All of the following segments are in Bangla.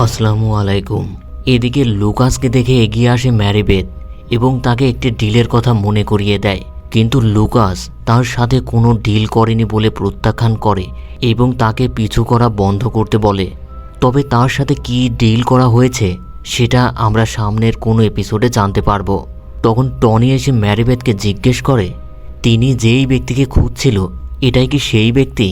আসসালামু আলাইকুম। এদিকে লুকাসকে দেখে এগিয়ে আসে ম্যারিবেথ এবং তাকে একটি ডিলের কথা মনে করিয়ে দেয়। কিন্তু লুকাস তার সাথে কোনো ডিল করেনি বলে প্রত্যাখ্যান করে এবং তাকে পিছু করা বন্ধ করতে বলে। তবে তার সাথে কি ডিল করা হয়েছে সেটা আমরা সামনের কোনো এপিসোডে জানতে পারব। তখন টনি এসে ম্যারিবেথকে জিজ্ঞেস করে, তিনি যেই ব্যক্তিকে খুঁজছিল, এটাই কি সেই ব্যক্তি?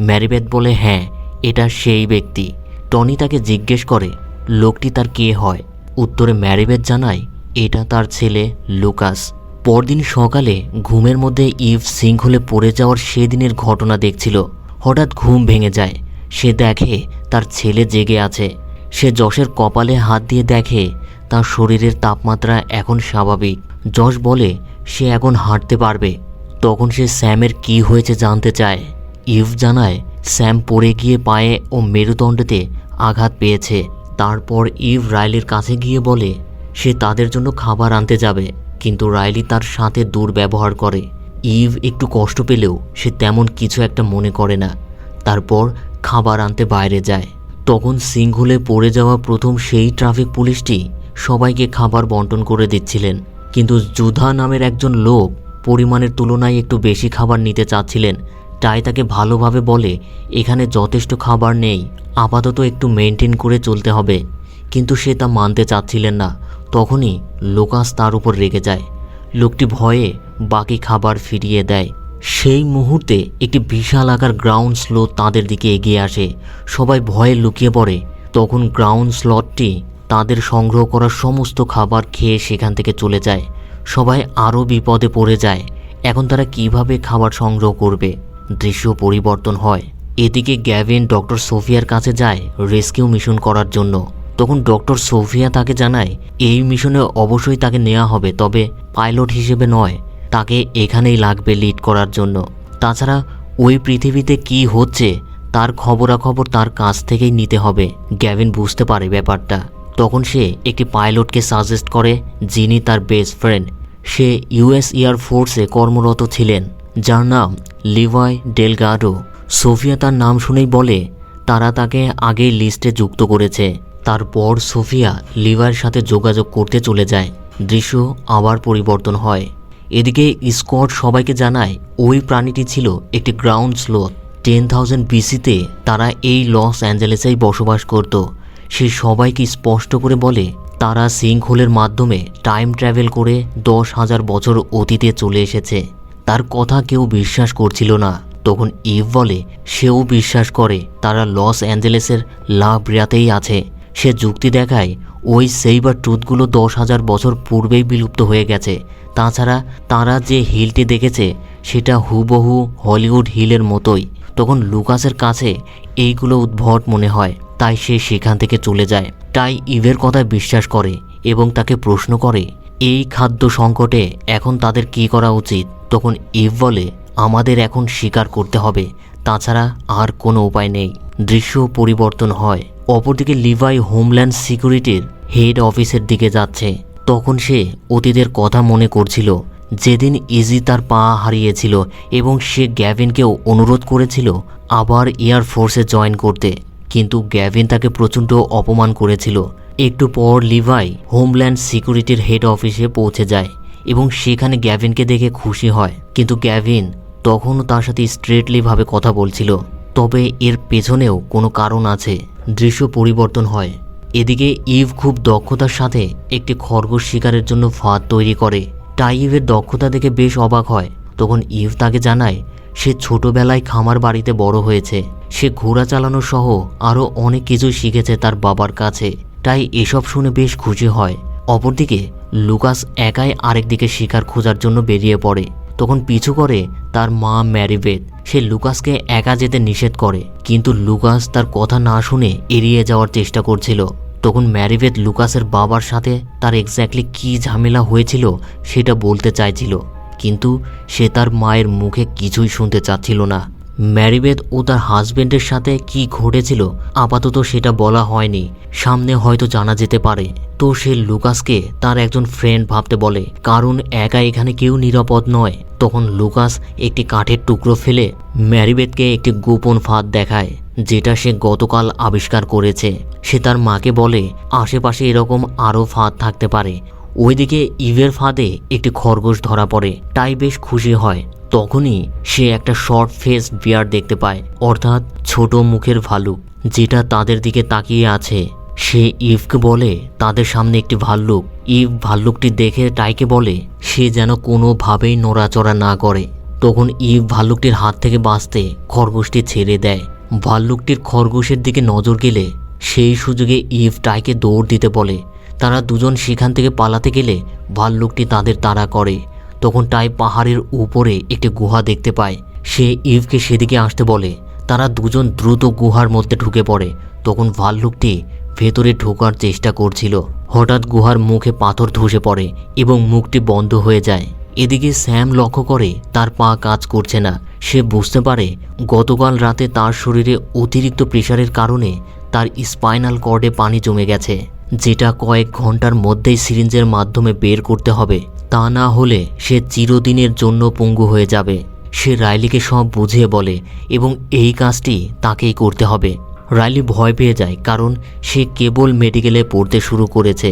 ম্যারিবেথ বলে হ্যাঁ এটা সেই ব্যক্তি। টনি তাকে জিজ্ঞেস করে, লোকটি তার কে হয়? উত্তরে ম্যারিবেথ জানায়, এটা তার ছেলে লুকাস। পরদিন সকালে ঘুমের মধ্যে ইভ সিঙ্ক পড়ে যাওয়ার সেদিনের ঘটনা দেখছিল। হঠাৎ ঘুম ভেঙে যায়। সে দেখে তার ছেলে জেগে আছে। সে যশের কপালে হাত দিয়ে দেখে, তার শরীরের তাপমাত্রা এখন স্বাভাবিক। যশ বলে, সে এখন হাঁটতে পারবে। তখন সে স্যামের কি হয়েছে জানতে চায়। ইভ জানায়, স্যাম পড়ে গিয়ে পায়ে ও মেরুদণ্ডতে আঘাত পেয়েছে। তারপর ইভ রাইলির কাছে গিয়ে বলে, সে তাদের জন্য খাবার আনতে যাবে। কিন্তু রাইলি তার সাথে দুর্ব্যবহার করে। ইভ একটু কষ্ট পেলেও সে তেমন কিছু একটা মনে করে না। তারপর খাবার আনতে বাইরে যায়। তখন সিংহুলে পড়ে যাওয়া প্রথম সেই ট্রাফিক পুলিশটি সবাইকে খাবার বন্টন করে দিচ্ছিলেন। কিন্তু জুধা নামের একজন লোক পরিমাণের তুলনায় একটু বেশি খাবার নিতে চাচ্ছিলেন। তাই তাকে ভালোভাবে বলে, এখানে যথেষ্ট খাবার নেই, আপাতত একটু মেনটেন করে চলতে হবে। কিন্তু সে তা মানতে চাচ্ছিলেন না। তখনই লোকাস তার উপর রেগে যায়। লোকটি ভয়ে বাকি খাবার ফিরিয়ে দেয়। সেই মুহূর্তে একটি বিশাল আকার গ্রাউন্ড স্লো তাদের দিকে এগিয়ে আসে। সবাই ভয়ে লুকিয়ে পড়ে। তখন গ্রাউন্ড স্লটটি তাদের সংগ্রহ করা সমস্ত খাবার খেয়ে সেখান থেকে চলে যায়। সবাই আরও বিপদে পড়ে যায়। এখন তারা কীভাবে খাবার সংগ্রহ করবে? দৃশ্য পরিবর্তন হয়। এদিকে গ্যাভিন ডক্টর সোফিয়ার কাছে যায় রেস্কিউ মিশন করার জন্য। তখন ডক্টর সোফিয়া তাকে জানায়, এই মিশনে অবশ্যই তাকে নেওয়া হবে, তবে পাইলট হিসেবে নয়, তাকে এখানেই লাগবে লিড করার জন্য। তাছাড়া ওই পৃথিবীতে কি হচ্ছে, তার খবরাখবর তার কাছ থেকেই নিতে হবে। গ্যাভিন বুঝতে পারে ব্যাপারটা। তখন সে একটি পাইলটকে সাজেস্ট করে, যিনি তার বেস্ট ফ্রেন্ড। সে ইউএস এয়ার ফোর্সে কর্মরত ছিলেন। যার নাম লিভাই ডেলগাডো। সোফিয়া তার নাম শুনেই বলে, তারা তাকে আগেই লিস্টে যুক্ত করেছে। তারপর সোফিয়া লিভার সাথে যোগাযোগ করতে চলে যায়। দৃশ্য আবার পরিবর্তন হয়। এদিকে স্কট সবাইকে জানায়, ওই প্রাণীটি ছিল একটি গ্রাউন্ড স্লোথ। টেন থাউজেন্ড বিসিতে তারা এই লস অ্যাঞ্জেলেসেই বসবাস করত। সে সবাইকে স্পষ্ট করে বলে, তারা সিঙ্কহোলের মাধ্যমে টাইম ট্রাভেল করে দশ হাজার বছর অতীতে চলে এসেছে। তার কথা কেউ বিশ্বাস করছিল না। তখন ইভ বলে, সেও বিশ্বাস করে, তারা লস অ্যাঞ্জেলেসের লাভরিয়াতেই আছে। সে যুক্তি দেখায়, ওই সেইবার ট্রুথগুলো দশ হাজার বছর পূর্বেই বিলুপ্ত হয়ে গেছে। তাছাড়া তারা যে হিলটি দেখেছে, সেটা হুবহু হলিউড হিলের মতোই। তখন লুকাসের কাছে এইগুলো উদ্ভট মনে হয়। তাই সে সেখান থেকে চলে যায়। তাই ইভের কথায় বিশ্বাস করে এবং তাকে প্রশ্ন করে এই খাদ্য সংকটে এখন তাদের কি করা উচিত? তখন ইভ বলে, আমাদের এখন স্বীকার করতে হবে। তাছাড়া আর কোনো উপায় নেই। দৃশ্য পরিবর্তন হয়। অপরদিকে লিভাই হোমল্যান্ড সিকিউরিটির হেড অফিসের দিকে যাচ্ছে। তখন সে অতীতের কথা মনে করছিল। যেদিন ইজি তার পা হারিয়েছিল এবং সে গ্যাভিনকেও অনুরোধ করেছিল আবার এয়ার ফোর্সে জয়েন করতে। কিন্তু গ্যাভিন তাকে প্রচণ্ড অপমান করেছিল। একটু পর লিভাই হোমল্যান্ড সিকিউরিটির হেড অফিসে পৌঁছে যায় এবং সেখানে গ্যাভিনকে দেখে খুশি হয়। কিন্তু গ্যাভিন তখনও তার সাথে স্ট্রেটলিভাবে কথা বলছিল। তবে এর পেছনেও কোনো কারণ আছে। দৃশ্য পরিবর্তন হয়। এদিকে ইভ খুব দক্ষতার সাথে একটি খরগোশ শিকারের জন্য ফাঁদ তৈরি করে। টাইভের দক্ষতা দেখে বেশ অবাক হয়। তখন ইভ তাকে জানায়, সে ছোটবেলায় খামার বাড়িতে বড় হয়েছে। সে ঘোড়া চালানো সহ আরও অনেক কিছু শিখেছে তার বাবার কাছে। তাই এসব শুনে বেশ খুশি হয়। অপরদিকে, লুকাস একাই আরেকদিকে শিকার খোঁজার জন্য বেরিয়ে পড়ে। তখন পিছু করে তার মা ম্যারিবেথ। সে লুকাসকে একা যেতে নিষেধ করে, কিন্তু লুকাস তার কথা না শুনে এড়িয়ে যাওয়ার চেষ্টা করছিল। তখন ম্যারিবেথ লুকাসের বাবার সাথে তার এক্স্যাক্টলি কী ঝামেলা হয়েছিল সেটা বলতে চাইছিল, কিন্তু সে তার মায়ের মুখে কিছুই শুনতে চাচ্ছিল না। ম্যারিবেথ ও তার হাজবেন্ডের সাথে কি ঘটেছিল, আপাতত সেটা বলা হয়নি। সামনে হয়তো জানা যেতে পারে। তো সে লুকাসকে তার একজন ফ্রেন্ড ভাবতে বলে, কারণ একা এখানে কেউ নিরাপদ নয়। তখন লুকাস একটি কাঠের টুকরো ফেলে ম্যারিবেথকে একটি গোপন ফাঁদ দেখায়, যেটা সে গতকাল আবিষ্কার করেছে। সে তার মাকে বলে, আশেপাশে এরকম আরও ফাঁদ থাকতে পারে। ওইদিকে ইভের ফাঁদে একটি খরগোশ ধরা পড়ে, তাই বেশ খুশি হয়। তখনই সে একটা শর্ট ফেস বিয়ার দেখতে পায়, অর্থাৎ ছোট মুখের ভালুক, যেটা তাদের দিকে তাকিয়ে আছে। সে ইভকে বলে, তাদের সামনে একটি ভাল্লুক। ইভ ভাল্লুকটি দেখে টাইকে বলে, সে যেন কোনোভাবেই নড়াচড়া না করে। তখন ইভ ভাল্লুকটির হাত থেকে বাঁচতে খরগোশটি ছেড়ে দেয়। ভাল্লুকটির খরগোশের দিকে নজর গেলে, সেই সুযোগে ইভ টাইকে দৌড় দিতে বলে। তারা দুজন সেখান থেকে পালাতে গেলে ভাল্লুকটি তাদের তাড়া করে। তখন টাই পাহাড়ের উপরে একটি গুহা দেখতে পায়। সে ইভকে সেদিকে আসতে বলে। তারা দুজন দ্রুত গুহার মধ্যে ঢুকে পড়ে। তখন ভাল্লুকটি ভেতরে ঢোকার চেষ্টা করছিল। হঠাৎ গুহার মুখে পাথর ধসে পড়ে এবং মুখটি বন্ধ হয়ে যায়। এদিকে স্যাম লক্ষ্য করে, তার পা কাজ করছে না। সে বুঝতে পারে, গতকাল রাতে তার শরীরে অতিরিক্ত প্রেশারের কারণে তার স্পাইনাল কর্ডে পানি জমে গেছে, যেটা কয়েক ঘণ্টার মধ্যেই সিরিঞ্জের মাধ্যমে বের করতে হবে। তা না হলে সে চিরদিনের জন্য পঙ্গু হয়ে যাবে। সে রাইলিকে সব বুঝিয়ে বলে, এবং এই কাজটি তাকেই করতে হবে। রাইলি ভয় পেয়ে যায়, কারণ সে কেবল মেডিকেলে পড়তে শুরু করেছে।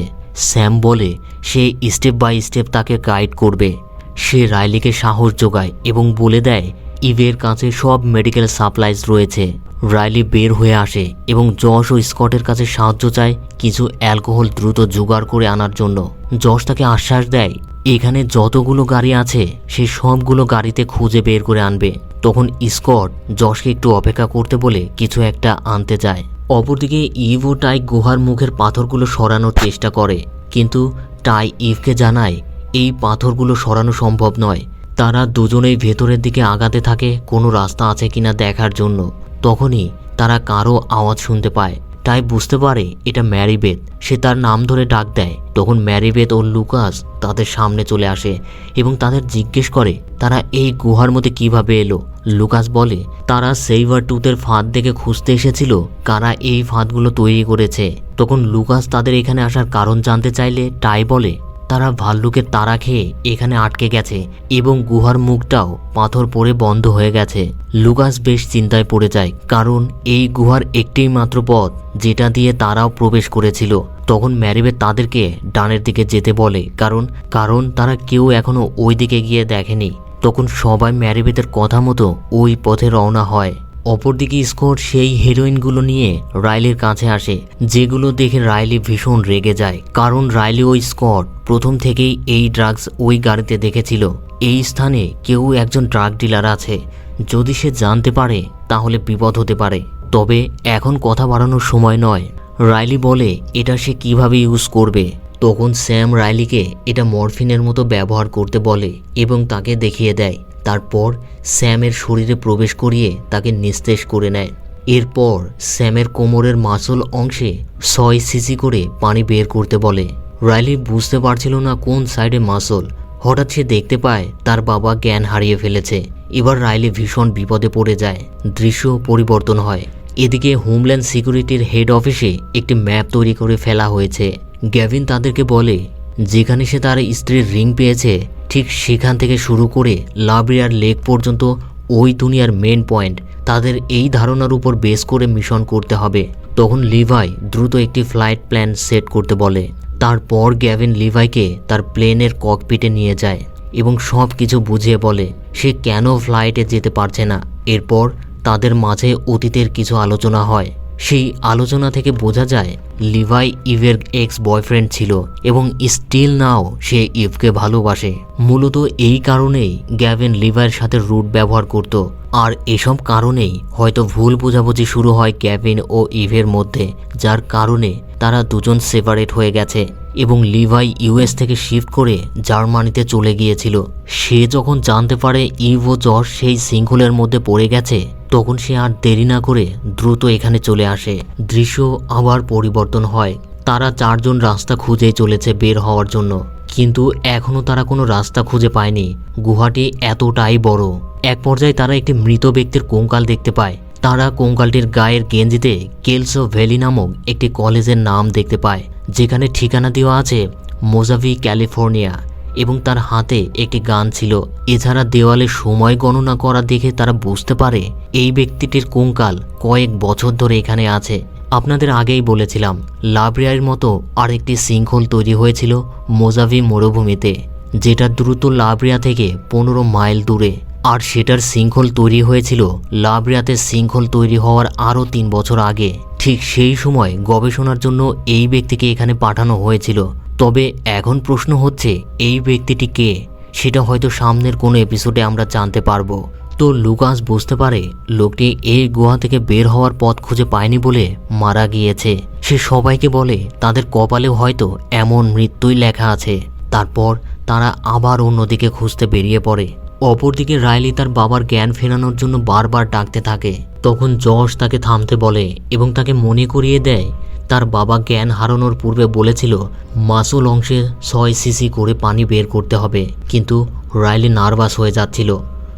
স্যাম বলে, সে স্টেপ বাই স্টেপ তাকে গাইড করবে। সে রাইলিকে সাহস যোগায় এবং বলে দেয়, ইভের কাছে সব মেডিকেল সাপ্লাইজ রয়েছে। রাইলি বের হয়ে আসে এবং যশ ও স্কটের কাছে সাহায্য চায় কিছু অ্যালকোহল দ্রুত জোগাড় করে আনার জন্য। যশ তাকে আশ্বাস দেয় এখানে যতগুলো গাড়ি আছে, সে সবগুলো গাড়িতে খুঁজে বের করে আনবে। তখন স্কট যশকে একটু অপেক্ষা করতে বলে কিছু একটা আনতে যায়। অপরদিকে ইভ ও টাই গুহার মুখের পাথরগুলো সরানোর চেষ্টা করে, কিন্তু টাই ইভকে জানায়, এই পাথরগুলো সরানো সম্ভব নয়। তারা দুজনেই ভেতরের দিকে আগাতে থাকে, কোনো রাস্তা আছে কিনা দেখার জন্য। তখনই তারা কারও আওয়াজ শুনতে পায়। তাই বুঝতে পারে এটা ম্যারিবেথ। সে তার নাম ধরে ডাক দেয়। তখন ম্যারিবেথ ও লুকাস তাদের সামনে চলে আসে এবং তাদের জিজ্ঞেস করে, তারা এই গুহার মধ্যে কীভাবে এলো? লুকাস বলে, তারা সেইভার টুথের ফাঁদ দেখে খুঁজতে এসেছিল, কারা এই ফাঁদগুলো তৈরি করেছে। তখন লুকাস তাদের এখানে আসার কারণ জানতে চাইলে টাই বলে তারা ভাল্লুকের তারা খেয়ে এখানে আটকে গেছে এবং গুহার মুখটাও পাথর পড়ে বন্ধ হয়ে গেছে। লুকাস বেশ চিন্তায় পড়ে যায়, কারণ এই গুহার একটিই মাত্র পথ যেটা দিয়ে তারাও প্রবেশ করেছিল। তখন ম্যারিবেট তাদেরকে ডানের দিকে যেতে বলে, কারণ কারণ তারা কেউ এখনও ওই দিকে গিয়ে দেখেনি। তখন সবাই ম্যারিবেদের কথা মতো ওই পথে রওনা হয়। অপরদিকে স্কট সেই হেরোইনগুলো নিয়ে রাইলির কাছে আসে, যেগুলো দেখে রাইলি ভীষণ রেগে যায়। কারণ রাইলি ওই স্কট প্রথম থেকেই এই ড্রাগস ওই গাড়িতে দেখেছিল। এই স্থানে কেউ একজন ড্রাগ ডিলার আছে। যদি সে জানতে পারে, তাহলে বিপদ হতে পারে। তবে এখন কথা বাড়ানোর সময় নয়। রাইলি বলে, এটা সে কীভাবে ইউজ করবে? তখন স্যাম রাইলিকে এটা মরফিনের মতো ব্যবহার করতে বলে এবং তাকে দেখিয়ে দেয়। তারপর স্যামের শরীরে প্রবেশ করিয়ে তাকে নিস্তেজ করে নেয়। এরপর স্যামের কোমরের মাসল অংশে ছয় সিসি করে পানি বের করতে বলে। রাইলি বুঝতে পারছিল না কোন সাইডে মাসল। হঠাৎ সে দেখতে পায় তার বাবা জ্ঞান হারিয়ে ফেলেছে। এবার রাইলি ভীষণ বিপদে পড়ে যায়। দৃশ্য পরিবর্তন হয়। এদিকে হোমল্যান্ড সিকিউরিটির হেড অফিসে একটি ম্যাপ তৈরি করে ফেলা হয়েছে। গ্যাভিন তাদেরকে বলে, যেখানে সে তার স্ত্রীর রিং পেয়েছে ঠিক সেখান থেকে শুরু করে লাভরিয়ার লেক পর্যন্ত ওই দুনিয়ার মেন পয়েন্ট তাদের এই ধারণার উপর বেস করে মিশন করতে হবে। তখন লিভাই দ্রুত একটি ফ্লাইট প্ল্যান সেট করতে বলে। তারপর গ্যাভিন লিভাইকে তার প্লেনের ককপিটে নিয়ে যায় এবং সব কিছু বুঝিয়ে বলে, সে কেন ফ্লাইটে যেতে পারছে না? এরপর তাদের মাঝে অতীতের কিছু আলোচনা হয়। সেই আলোচনা থেকে বোঝা যায়, লিভাই ইভের এক্স বয়ফ্রেন্ড ছিল এবং স্টিল নাও সে ইভকে ভালোবাসে। মূলত এই কারণেই গ্যাভিন লিভাইয়ের সাথে রুট ব্যবহার করত। আর এসব কারণেই হয়তো ভুল বোঝাবুঝি শুরু হয় গ্যাভিন ও ইভের মধ্যে, যার কারণে তারা দুজন সেপারেট হয়ে গেছে এবং লিভাই ইউএস থেকে শিফট করে জার্মানিতে চলে গিয়েছিল। সে যখন জানতে পারে ইভ ও জর্জ সেই সিঙ্গলের মধ্যে পড়ে গেছে তখন সে আর দেরি না করে দ্রুত এখানে চলে আসে। দৃশ্য আবার পরিবর্তন হয়। তারা চারজন রাস্তা খুঁজে চলেছে বের হওয়ার জন্য। কিন্তু এখনও তারা কোনো রাস্তা খুঁজে পায়নি। গুহাটি এতটাই বড়। এক পর্যায়ে তারা একটি মৃত ব্যক্তির কঙ্কাল দেখতে পায়। তারা কঙ্কালটির গায়ের গেঞ্জিতে কেলসো ভ্যালি নামক একটি কলেজের নাম দেখতে পায়। যেখানে ঠিকানা দেওয়া আছে মোজাভি ক্যালিফোর্নিয়া। এবং তার হাতে একটি গান ছিল এছাড়া দেওয়ালে সময় গণনা করা দেখে তারা বুঝতে পারে, এই ব্যক্তিটির কঙ্কাল কয়েক বছর ধরে এখানে আছে। আপনাদের আগেই বলেছিলাম লাবরিয়ার মতো আরেকটি শৃঙ্খল তৈরি হয়েছিল মোজাভি মরুভূমিতে, যেটা দ্রুত লাবরিয়া থেকে পনেরো মাইল দূরে। আর সেটার শৃঙ্খল তৈরি হয়েছিল লাবরিয়াতে শৃঙ্খল তৈরি হওয়ার আরও তিন বছর আগে। ঠিক সেই সময় গবেষণার জন্য এই ব্যক্তিকে এখানে পাঠানো হয়েছিল। তবে এখন প্রশ্ন হচ্ছে, এই ব্যক্তিটি কে? সেটা হয়তো সামনের কোনো এপিসোডে আমরা জানতে পারব। তো লুকাস, বুঝতে পারে, লোকটি এই গুহা থেকে বের হওয়ার পথ খুঁজে পায়নি বলে মারা গিয়েছে। সে সবাইকে বলে, তাদের কপালেও হয়তো এমন মৃত্যুই লেখা আছে। তারপর তারা আবার অন্যদিকে খুঁজতে বেরিয়ে পড়ে। অপরদিকে রাইলি তার বাবার জ্ঞান ফেরানোর জন্য বারবার ডাকতে থাকে। তখন যশ তাকে থামতে বলে এবং তাকে মনে করিয়ে দেয় তার বাবা জ্ঞান হারানোর পূর্বে বলেছিল, মাসুল অংশে ছয় সিসি করে পানি বের করতে হবে। কিন্তু রাইলি নার্ভাস হয়ে যাচ্ছিল।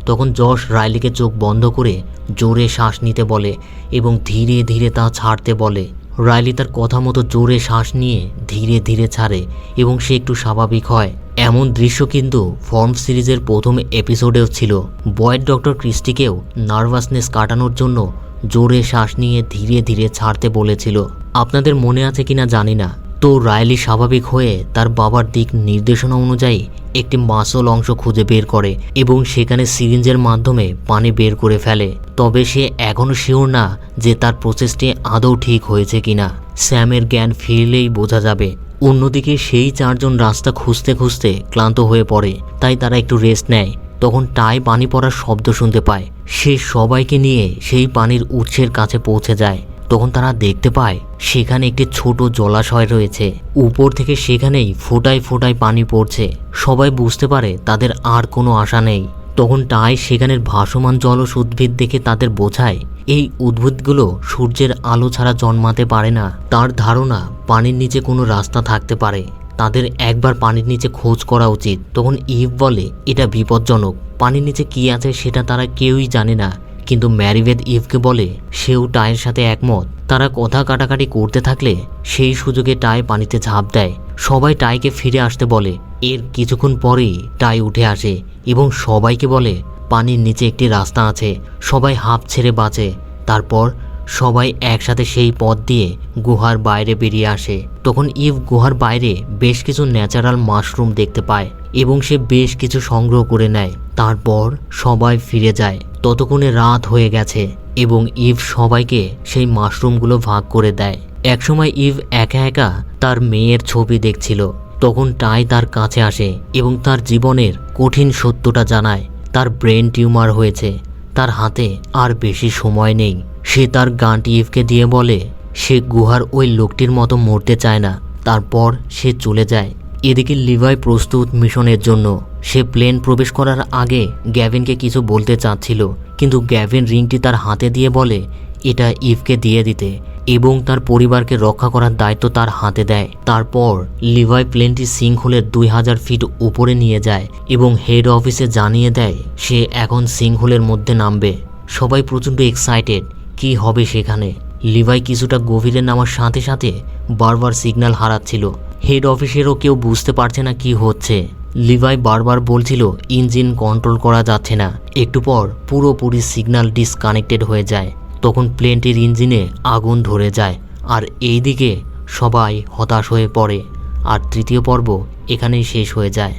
তখন যশ রাইলিকে চোখ বন্ধ করে জোরে শ্বাস নিতে বলে এবং ধীরে ধীরে তা ছাড়তে বলে। রাইলি তার কথা মতো জোরে শ্বাস নিয়ে ধীরে ধীরে ছাড়ে এবং সে একটু স্বাভাবিক হয়। এমন দৃশ্য কিন্তু ফর্ম সিরিজের প্রথম এপিসোডেও ছিল। বয়েড ডক্টর ক্রিস্টিকেও নার্ভাসনেস কাটানোর জন্য জোরে শ্বাস নিয়ে ধীরে ধীরে ছাড়তে বলেছিল, আপনাদের মনে আছে কিনা জানি না। তো রায়লি স্বাভাবিক হয়ে তার বাবার দিক নির্দেশনা অনুযায়ী একটি মাসল অংশ খুঁজে বের করে এবং সেখানে সিরিঞ্জের মাধ্যমে পানি বের করে ফেলে। তবে সে এখনও শিওর না যে তার প্রসেসটি আদৌ ঠিক হয়েছে কিনা। স্যামের জ্ঞান ফিরলেই বোঝা যাবে। অন্যদিকে সেই চারজন রাস্তা খুঁজতে খুঁজতে ক্লান্ত হয়ে পড়ে, তাই তারা একটু রেস্ট নেয়। তখন টাই পানি পড়ার শব্দ শুনতে পায়। সে সবাইকে নিয়ে সেই পানির উৎসের কাছে পৌঁছে যায়। তখন তারা দেখতে পায়, সেখানে একটি ছোট জলাশয় রয়েছে। উপর থেকে সেখানেই ফোটায় ফোটায় পানি পড়ছে। সবাই বুঝতে পারে তাদের আর কোনো আশা নেই। তখন টাই সেখানের ভাসমান জলজ উদ্ভিদ দেখে তাদের বোঝায়, এই উদ্ভিদগুলো সূর্যের আলো ছাড়া জন্মাতে পারে না। তার ধারণা পানির নিচে কোনো রাস্তা থাকতে পারে। তাদের একবার পানির নিচে খোঁজ করা উচিত। তখন ইভ বলে, এটা বিপজ্জনক। পানির নিচে কি আছে সেটা তারা কেউই জানে না। কিন্তু ম্যারিভেদ ইভকে বলে, সেও টায়ের সাথে একমত। তারা কথা কাটাকাটি করতে থাকলে, সেই সুযোগে টাই পানিতে ঝাঁপ দেয়। সবাই টাইকে ফিরে আসতে বলে। এর কিছুক্ষণ পরেই টাই উঠে আসে এবং সবাইকে বলে, পানির নিচে একটি রাস্তা আছে। সবাই হাঁপ ছেড়ে বাঁচে। তারপর সবাই একসাথে সেই পথ দিয়ে গুহার বাইরে বেরিয়ে আসে। তখন ইভ গুহার বাইরে বেশ কিছু ন্যাচারাল মাশরুম দেখতে পায় এবং সে বেশ কিছু সংগ্রহ করে নেয়। তারপর সবাই ফিরে যায়। ততক্ষণে রাত হয়ে গেছে এবং ইভ সবাইকে সেই মাশরুমগুলো ভাগ করে দেয়। একসময় ইভ একা একা তার মেয়ের ছবি দেখছিল। তখন টাই তার কাছে আসে এবং তার জীবনের কঠিন সত্যটা জানায়। তার ব্রেন টিউমার হয়েছে। তার হাতে আর বেশি সময় নেই। সে তার গানটি ইভকে দিয়ে বলে, সে গুহার ওই লোকটির মতো মরতে চায় না। তারপর সে চলে যায়। এদিকে লিভাই প্রস্তুত মিশনের জন্য। সে প্লেন প্রবেশ করার আগে গ্যাভিনকে কিছু বলতে চাচ্ছিল, কিন্তু গ্যাভিন রিংটি তার হাতে দিয়ে বলে, এটা ইভকে দিয়ে দিতে। এবং তার পরিবারকে রক্ষা করার দায়িত্ব তার হাতে দেয়। তারপর লিভাই প্লেনটি সিংহলের দুই হাজার ফিট উপরে নিয়ে যায় এবং হেড অফিসে জানিয়ে দেয়, সে এখন সিংহলের মধ্যে নামবে। সবাই প্রচণ্ড এক্সাইটেড। কি হবে সেখানে? লিভাই কিছুটা গভীরে নামার সাথে সাথে বারবার সিগন্যাল হারাচ্ছিল। হেড অফিসেরও কেউ বুঝতে পারছে না কি হচ্ছে। লিভাই বারবার বলছিল, ইঞ্জিন কন্ট্রোল করা যাচ্ছে না। একটু পর পুরোপুরি সিগন্যাল ডিসকানেক্টেড হয়ে যায়। তখন প্লেনটির ইঞ্জিনে আগুন ধরে যায়। আর এই দিকে সবাই হতাশ হয়ে পড়ে। আর তৃতীয় পর্ব এখানেই শেষ হয়ে যায়।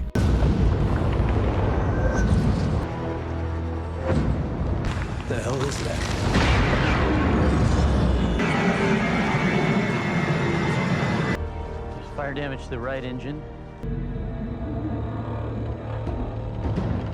Engine.